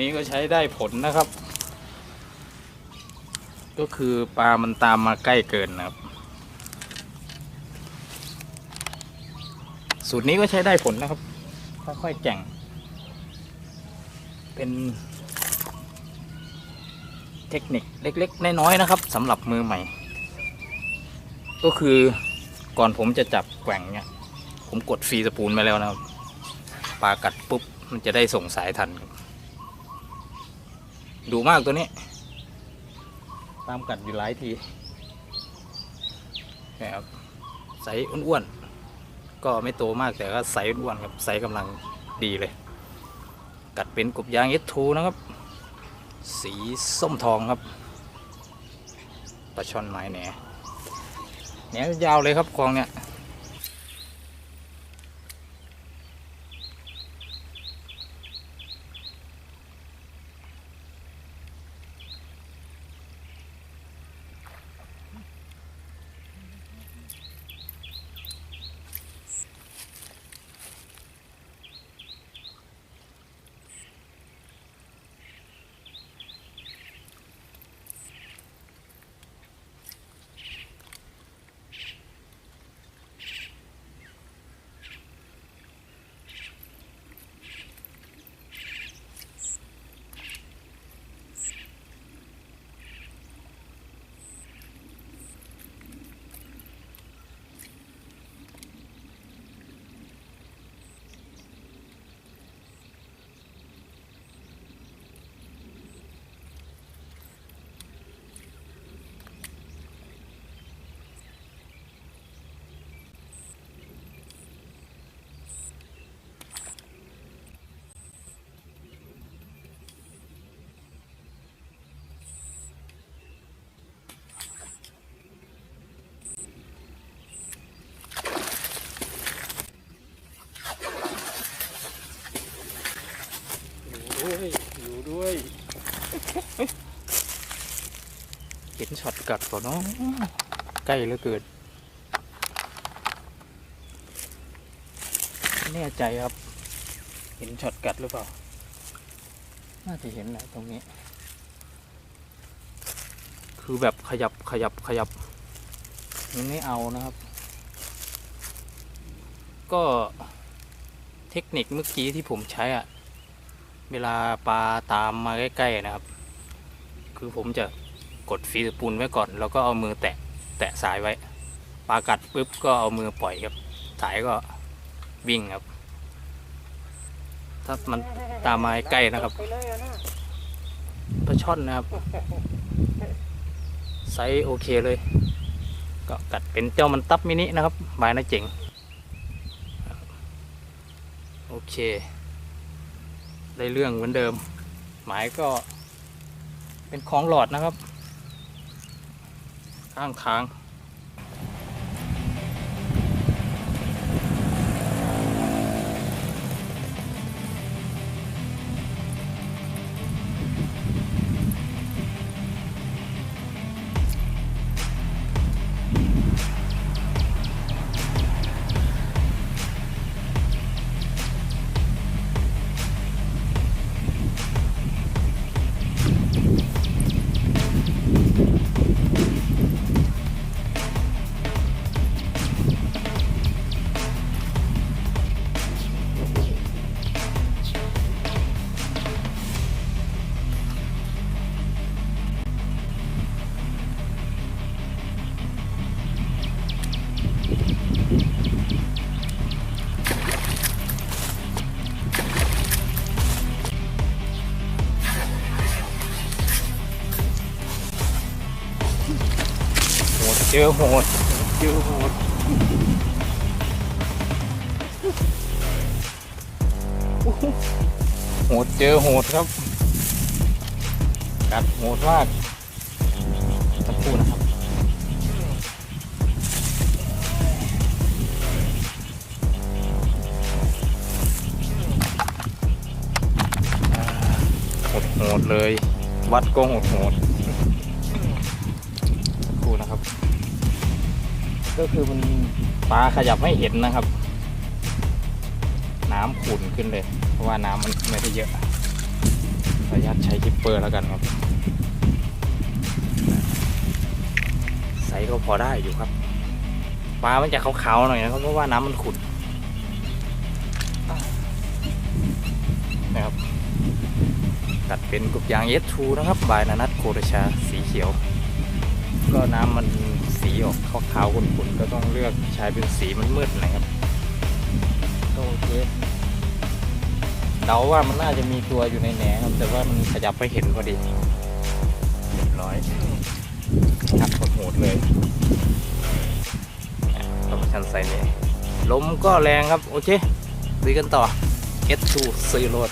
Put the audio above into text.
นี้ก็ใช้ได้ผลนะครับ ก็คือปลามันตามมาใกล้เกินนะครับ สูตรนี้ก็ใช้ได้ผลนะครับค่อยๆแก่ง เป็นเทคนิคเล็กๆน้อยๆนะครับสำหรับมือใหม่ ก็คือก่อนผมจะจับแกว่งเนี่ย ผมกดฟรีสปูลมาแล้วนะครับปลากัดปุ๊บ มันจะได้ส่งสายทันครับ ดูมากตัวนี้ ตามกัดอยู่หลายทีนะครับใสอ้วนๆก็ไม่โตมากแต่ก็ใสอ้วนๆครับใสกำลังดีเลย กัดเป็นกบยางเอสทูนะครับ สีส้มทองครับปลาช่อนไม้แหนแหนยาวเลยครับกองเนี่ยอยู่ด้วย อยู่ ด้วย เห็นช็อตกัดก่อนเนาะใกล้เหลือเกินไม่แน่ใจครับ เห็นช็อตกัดหรือเปล่า น่าจะเห็นแหละตรงนี้ คือแบบขยับขยับขยับมันไม่เอานะครับ ก็เทคนิคเมื่อกี้ที่ผมใช้อะ เวลาปลาตามมาใกล้ๆนะครับ คือผมจะกดฟีสปูลไว้ก่อน แล้วก็เอามือแตะแตะสายไว้ปลากัดปุ๊บก็เอามือปล่อยครับ สายก็วิ่งครับ ถ้ามันตามมาใกล้นะครับปลาช่อนนะครับไซส์โอเคเลย ก็กัดเป็นเจ้ามันตับมินินะครับบายนะเจ๋งโอเค ได้เรื่องเหมือนเดิม หมายก็เป็นของหลอดนะครับ ข้างทาง เจอโหด เจอโหด โหดเจอโหดครับ กัดโหดมากสักครู่นะครับ โหดโหดเลย วัดก็โหดโหด ก็คือมันปลาขยับไม่เห็นนะครับ น้ำขุ่นขึ้นเลย เพราะว่าน้ำมันไม่ได้เยอะอนุญาตใช้จิปเปอร์แล้วกันครับไซส์ก็พอได้อยู่ครับปลามันจะขาวๆหน่อยนะครับเพราะว่าน้ำมันขุ่นนะครับตัดเป็นกบยางเยสทูนะครับบายนานัทโครชาสีเขียว ก็น้ำมัน สีออกขาวๆขุ่นๆก็ต้องเลือกใช้เป็นสีมันมืดนะครับก็โอเคเดาว่ามันน่าจะมีตัวอยู่ในแหนครับ แต่ว่ามันขยับไปเห็นพอดีเรียบร้อยหักโหดเลยต้องชันใส่เนี่ยลมก็แรงครับ โอเคดูกันต่อ S2 ซีโรด